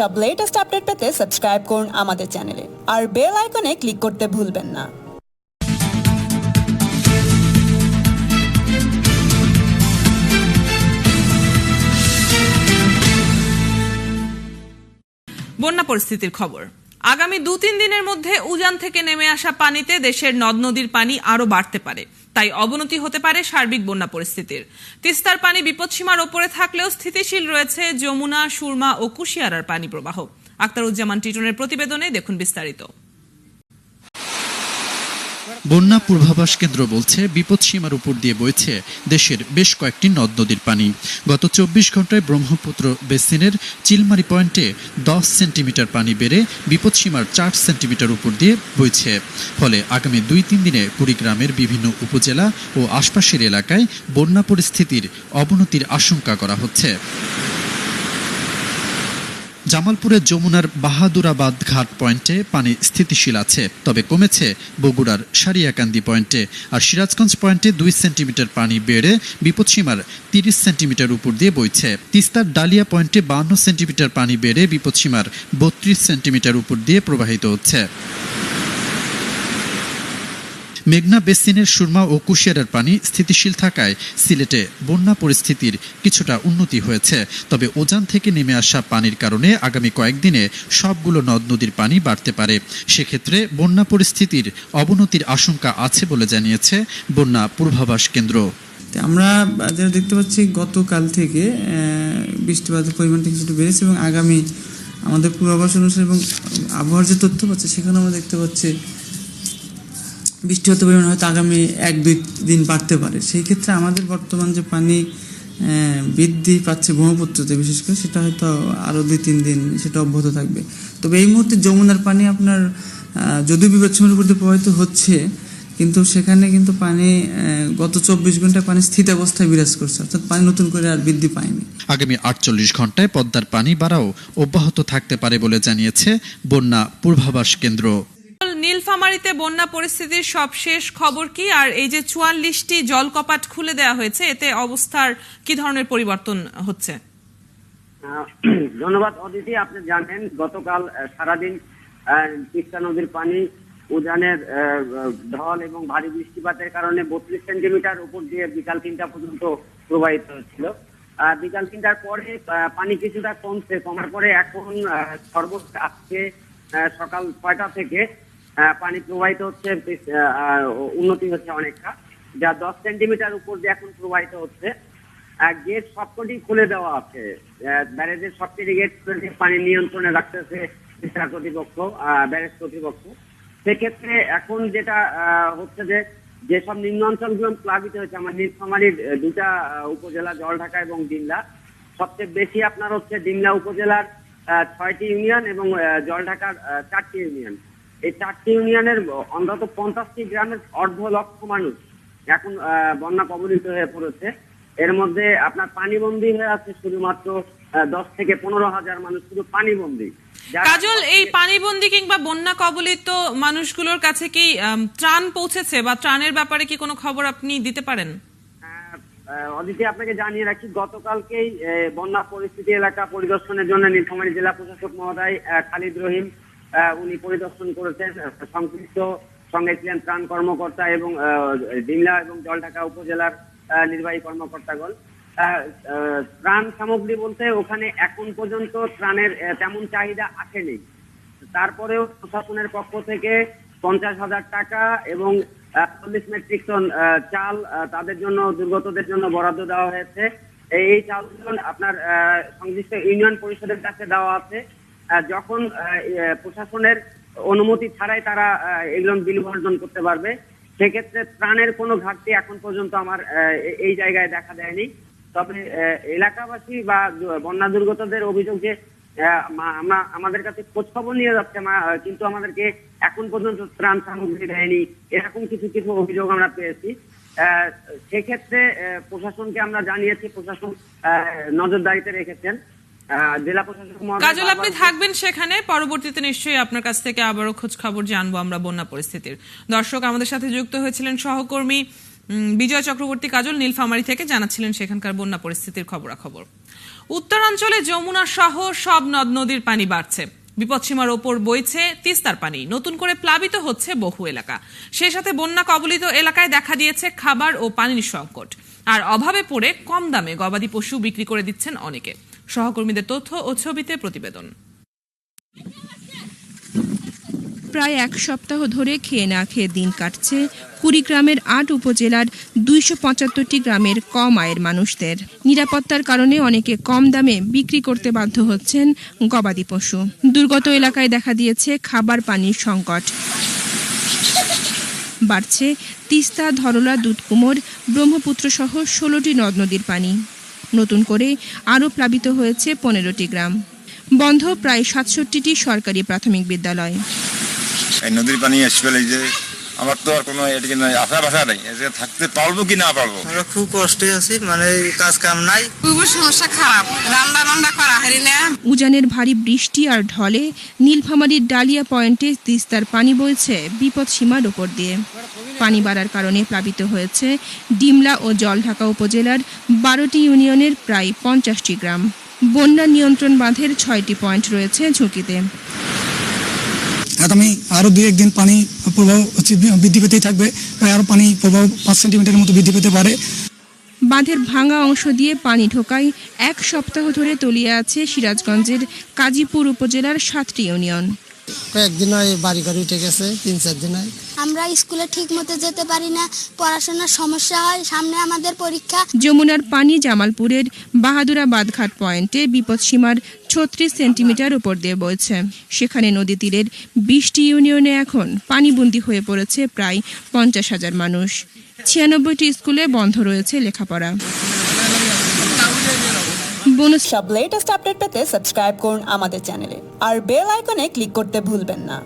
সব latest update পেতে subscribe করুন আমাদের চ্যানেলে আর বেল আইকনে ক্লিক করতে ভুলবেন না। বন্যা পরিস্থিতির খবর। আগামী দু তিন দিনের মধ্যে উজান থেকে নেমে আসা পানিতে দেশের নদ নদীর পানি আরও বাড়তে পারে। তাই অবনতি হতে পারে সার্বিক বন্যা পরিস্থিতির। তিস্তার পানি বিপদসীমার ওপরে থাকলেও স্থিতিশীল রয়েছে যমুনা, সুরমা ও কুশিয়ারার পানি প্রবাহ। আক্তারুজ্জামান টিটনের প্রতিবেদনে দেখুন বিস্তারিত। বন্যা পূর্বাভাস কেন্দ্র বলছে বিপদসীমার উপর দিয়ে বইছে দেশের বেশ কয়েকটি নদ নদীর পানি। গত চব্বিশ ঘন্টায় ব্রহ্মপুত্র বেসিনের চিলমারি পয়েন্টে দশ সেন্টিমিটার পানি বেড়ে বিপদসীমার চার সেন্টিমিটার উপর দিয়ে বইছে। ফলে আগামী দুই তিন দিনে কুড়িগ্রামের বিভিন্ন উপজেলা ও আশপাশের এলাকায় বন্যা পরিস্থিতির অবনতির আশঙ্কা করা হচ্ছে। জামালপুরের যমুনার বাহাদুরাবাদ ঘাট পয়েন্টে পানি স্থিতিশীল আছে, তবে কমেছে বগুড়ার সারিয়াকান্দি পয়েন্টে। আর সিরাজগঞ্জ পয়েন্টে দুই সেন্টিমিটার পানি বেড়ে বিপদসীমার তিরিশ সেন্টিমিটার উপর দিয়ে বইছে। তিস্তার ডালিয়া পয়েন্টে বান্ন সেন্টিমিটার পানি বেড়ে বিপদসীমার বত্রিশ সেন্টিমিটার উপর দিয়ে প্রবাহিত হচ্ছে। মেঘনা বেসিনের সুরমা ও কুশিয়ারার পানি স্থিতিশীল থাকায় সিলেটে বন্যা পরিস্থিতির কিছুটা উন্নতি হয়েছে। তবে ওজান থেকে নেমে আসা পানির কারণে আগামী কয়েকদিনে সবগুলো নদ নদীর পানি বাড়তে পারে। সেক্ষেত্রে বন্যা পরিস্থিতির অবনতির আশঙ্কা আছে বলে জানিয়েছে বন্যা পূর্বাভাস কেন্দ্র। আমরা, যেটা দেখতে পাচ্ছি, গতকাল থেকে বৃষ্টিপাতের পরিমাণটা কিছুটা বেড়েছে এবং আগামী আমাদের পূর্বাভাস অনুসারে এবং আবহাওয়ার যে তথ্য পাচ্ছে, সেখানে আমরা দেখতে পাচ্ছি বৃষ্টিপাতের পরিমাণ হয়তো আগামী এক দুই দিন বাড়তে পারে। সেই ক্ষেত্রে আমাদের বর্তমান যে পানি বৃদ্ধি পাচ্ছে ব্রহ্মপুত্রতে, বিশেষ করে সেটা হয়তো আরও দুই তিন দিন সেটা অব্যাহত থাকবে। তবে এই মুহূর্তে যমুনার পানি আপনার যদিও বিপদসীমার উপর প্রবাহিত হচ্ছে, কিন্তু সেখানে কিন্তু পানি গত চব্বিশ ঘন্টায় পানি স্থিতাবস্থায় বিরাজ করছে। অর্থাৎ পানি নতুন করে আর বৃদ্ধি পায়নি। আগামী আটচল্লিশ ঘন্টায় পদ্মার পানি বাড়াও অব্যাহত থাকতে পারে বলে জানিয়েছে বন্যা পূর্বাভাস কেন্দ্র। নীলফামারীতে বন্যা পরিস্থিতির সবশেষ খবর কি? আর এই যে চুয়াল্লিশটি জলকপাট খুলে দেওয়া হয়েছে, এতে অবস্থার কি ধরনের পরিবর্তন হচ্ছে? ধন্যবাদ অদিতি আপনি জানেন গতকাল সারাদিন তিস্তা নদীর পানি, উজানের ঢল এবং ভারী বৃষ্টিপাতের কারণে বত্রিশ সেন্টিমিটার উপর দিয়ে বিকাল তিনটা পর্যন্ত প্রবাহিত হচ্ছিল। বিকাল তিনটার পরে পানি কিছুটা কমছে, কমার পরে এখন সর্বোচ্চ আজকে সকাল ছয়টা থেকে পানি প্রবাহিত হচ্ছে উন্নতি হচ্ছে অনেকটা। যা দশ সেন্টিমিটার উপর দিয়ে এখন প্রবাহিত হচ্ছে। গেট সবকটি খুলে দেওয়া আছে। ব্যারেজের সবকটি গেট খুলে পানি নিয়ন্ত্রণে রাখতেছে কর্তৃপক্ষ ব্যারেজ কর্তৃপক্ষ। সেক্ষেত্রে এখন যেটা হচ্ছে যে, যেসব নিম্ন অঞ্চলগুলো প্লাবিত হয়েছে, আমার নীলফামারীর দুটা উপজেলা, জলঢাকা এবং ডিমলা। সবচেয়ে বেশি আপনার হচ্ছে ডিমলা উপজেলার ছয়টি ইউনিয়ন এবং জলঢাকার চারটি ইউনিয়ন। এই চারটি ইউনিয়নের অন্তত পঞ্চাশটি গ্রামের অর্ধ লক্ষ মানুষ এখন বন্যা কবলিত হয়ে পড়েছে। এর মধ্যে আপনার পানিবন্দী হয়ে আছে শুধুমাত্র দশ থেকে পনেরো হাজার মানুষ শুধু পানিবন্দী। কাজল এই পানিবন্দী কিংবা বন্যা কবলিত মানুষগুলোর কাছে কি ত্রাণ পৌঁছেছে বা ত্রাণের ব্যাপারে কি কোনো খবর আপনি দিতে পারেন? আহ, অদিতি আপনাকে জানিয়ে রাখি গতকালকেই বন্যা পরিস্থিতি এলাকা পরিদর্শনের জন্য নীলফামারী জেলা প্রশাসক মহোদয় খালিদ রহিম উনি পরিদর্শন করেছেন সংশ্লিষ্ট সঙ্গে ছিলেন ত্রাণ কর্মকর্তা এবং ডিমলা এবং জলঢাকা উপজেলার নির্বাহী কর্মকর্তাগণ। ত্রাণ সামগ্রী বলতে ওখানে এখন পর্যন্ত ত্রাণের তেমন চাহিদা আসেনি। তারপরেও প্রশাসনের পক্ষ থেকে পঞ্চাশ হাজার টাকা এবং চল্লিশ মেট্রিক টন চাল তাদের জন্য, দুর্গতদের জন্য বরাদ্দ দেওয়া হয়েছে। এই চালগুলো আপনার সংশ্লিষ্ট ইউনিয়ন পরিষদের কাছে দেওয়া আছে। যখন প্রশাসনের অনুমতি ছাড়াই তারা এগুলো বিল বর্জন করতে পারবে, সেক্ষেত্রে ত্রাণের কোনো ঘাটতি এখন পর্যন্ত আমার এই জায়গায় দেখা দেয়নি। তবে এলাকাবাসী বা বন্যা দুর্গতদের অভিযোগ যে আমরা, আমাদের কাছে খোঁজ খবর নিয়ে যাচ্ছে কিন্তু আমাদেরকে এখন পর্যন্ত ত্রাণ সামগ্রী দেয়নি, এরকম কিছু কিছু অভিযোগ আমরা পেয়েছি। সেক্ষেত্রে প্রশাসনকে আমরা জানিয়েছি, প্রশাসন নজরদারিতে রেখেছেন। জেলা প্রশাসক কাজল আপনি থাকবেন সেখানে পরবর্তীতে নিশ্চয়ই আপনার কাছ থেকে আবারও খোঁজ খবর জানব আমরা বন্যা পরিস্থিতির। দর্শক আমাদের সাথে যুক্ত হয়েছিলেন সহকর্মী বিজয় চক্রবর্তী কাজল নীলফামারী থেকে জানাচ্ছিলেন সেখানকার বন্যা পরিস্থিতির খবরাখবর। উত্তরাঞ্চলে যমুনা সহ সব নদ নদীর পানি বাড়ছে। বিপদসীমার ওপর বইছে তিস্তার পানি। নতুন করে প্লাবিত হচ্ছে বহু এলাকা। সেই সাথে বন্যা কবলিত এলাকায় দেখা দিয়েছে খাবার ও পানির সংকট। আর অভাবে পড়ে কম দামে গবাদি পশু বিক্রি করে দিচ্ছেন অনেকে। সহকর্মীদের তথ্য ও ছবিতে প্রতিবেদন। প্রায় এক সপ্তাহ ধরে খেয়ে না খেয়ে দিন কাটছে কুড়িগ্রামের আট উপজেলার দুইশো পঁচাত্তরটি গ্রামের কম আয়ের মানুষদের। নিরাপত্তার কারণে অনেকে কম দামে বিক্রি করতে বাধ্য হচ্ছেন গবাদি পশু। দুর্গত এলাকায় দেখা দিয়েছে খাবার পানির সংকট। বাড়ছে তিস্তা, ধরলা, দুধকুমোর ব্রহ্মপুত্র সহ ষোলোটি নদ নদীর পানি। নতুন করে আরও প্লাবিত হয়েছে পনেরোটি গ্রাম। বন্ধ প্রায় সাতষট্টিটি সরকারি প্রাথমিক বিদ্যালয়। এই নদীর পানি এসে যে আমার তো আর কোনো এদিকে নাই আশা বাসা নেই থাকতে পারব কি না পারব? আমরা খুব কষ্টে আছি মানে কাজ কাম নাই। খুবই সমস্যা খারাপ রান্না রান্না করা হারি না। উজানের ভারী বৃষ্টি আর ঢলে নীলফামারীর ডালিয়া পয়েন্টে তিস্তার পানি বইছে বিপদ সীমার ওপর দিয়ে। পানি বাড়ার কারণে প্লাবিত হয়েছে ডিমলা ও জলঢাকা উপজেলার বারোটি ইউনিয়নের প্রায় পঞ্চাশটি গ্রাম। বন্যা নিয়ন্ত্রণ বাঁধের ছয়টি পয়েন্ট রয়েছে ঝুঁকিতে। আগামী আরও দুই একদিন পানি প্রবাহ বৃদ্ধি পেতেই থাকবে। প্রায় আরও পানি প্রবাহ পাঁচ সেন্টিমিটারের মতো বৃদ্ধি পেতে পারে। বাঁধের ভাঙা অংশ দিয়ে পানি ঢোকায় এক সপ্তাহ ধরে তলিয়ে আছে সিরাজগঞ্জের কাজীপুর উপজেলার সাতটি ইউনিয়ন। কয়েকদিন হয় বাড়ি ঘরে উঠে গেছে তিন চার দিন হয়। আমরা স্কুলে ঠিক মতো যেতে পারি না পড়াশোনার সমস্যা হয় সামনে আমাদের পরীক্ষা। যমুনার পানি জামালপুরের বাহাদুরাবাদ ঘাট পয়েন্টে বিপদসীমার ছত্রিশ সেন্টিমিটার উপর দিয়ে বইছে। সেখানে নদী তীরের বিশটি ইউনিয়নে এখন পানিবন্দী হয়ে পড়েছে প্রায় পঞ্চাশ হাজার মানুষ। ছিয়ানব্বইটি স্কুলে বন্ধ রয়েছে লেখাপড়া। বোনাস সব লেটেস্ট আপডেট পেতে সাবস্ক্রাইব করুন আমাদের চ্যানেলে আর বেল আইকনে ক্লিক করতে ভুলবেন না।